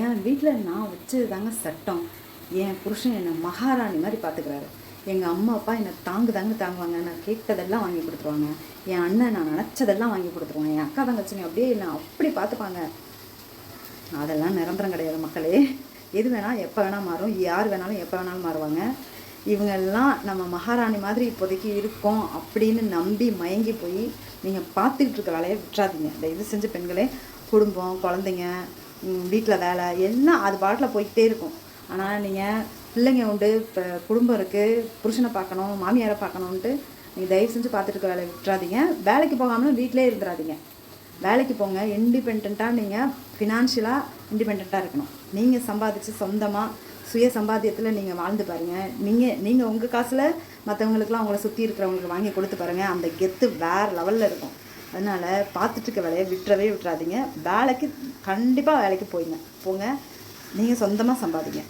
என் வீட்டில் நான் வச்சது தாங்க சட்டம். என் புருஷன் என்னை மகாராணி மாதிரி பார்த்துக்கிறாரு எங்கள் அம்மா அப்பா என்னை தாங்கு தாங்க தாங்குவாங்க. நான் கேட்டதெல்லாம் வாங்கி கொடுத்துருவாங்க. என் அண்ணன் நான் நினச்சதெல்லாம் வாங்கி கொடுத்துருவாங்க. என் அக்கா தங்கச்சிங்க அப்படியே என்னை அப்படி பார்த்துப்பாங்க அதெல்லாம் நிரந்தரம் கிடையாது மக்களே. எது வேணால் எப்போ வேணால் மாறும். யார் வேணாலும் எப்போ வேணாலும் மாறுவாங்க. இவங்கெல்லாம் நம்ம மகாராணி மாதிரி இப்போதைக்கு இருக்கோம் அப்படின்னு நம்பி மயங்கி போய் நீங்கள் பார்த்துக்கிட்டு இருக்க வேலையை விட்டுறாதீங்க. தயவு செஞ்ச பெண்களே குடும்பம் குழந்தைங்க வீட்டில் வேலை எல்லாம் அது பாட்டில் போய்கிட்டே இருக்கும். ஆனால் நீங்கள் பிள்ளைங்க உண்டு இப்போ குடும்பம் இருக்குது புருஷனை பார்க்கணும் மாமியாரை பார்க்கணுன்ட்டு நீங்கள் தயவு செஞ்சு பார்த்துட்டு இருக்க வேலையை விட்டுறாதீங்க. வேலைக்கு போகாமலும் வீட்டிலே இருந்துடாதீங்க வேலைக்கு போங்க இண்டிபெண்ட்டாக நீங்கள் ஃபினான்ஷியலாக இண்டிபெண்ட்டாக இருக்கணும். நீங்கள் சம்பாதிச்சு சொந்தமாக சுய சம்பாத்தியத்தில் நீங்கள் வாழ்ந்து பாருங்கள் நீங்கள் நீங்கள் உங்கள் காசில் மற்றவங்களுக்குலாம் உங்களை சுற்றி இருக்கிறவங்களுக்கு வாங்கி கொடுத்து பாருங்கள் அந்த கெத்து வேறு லெவலில் இருக்கும். அதனால் பார்த்துட்ருக்க வேலையை விட்டுறவே விட்டுறாதீங்க. வேலைக்கு கண்டிப்பாக வேலைக்கு போயிங்க போங்க. நீங்கள் சொந்தமாக சம்பாதிங்க.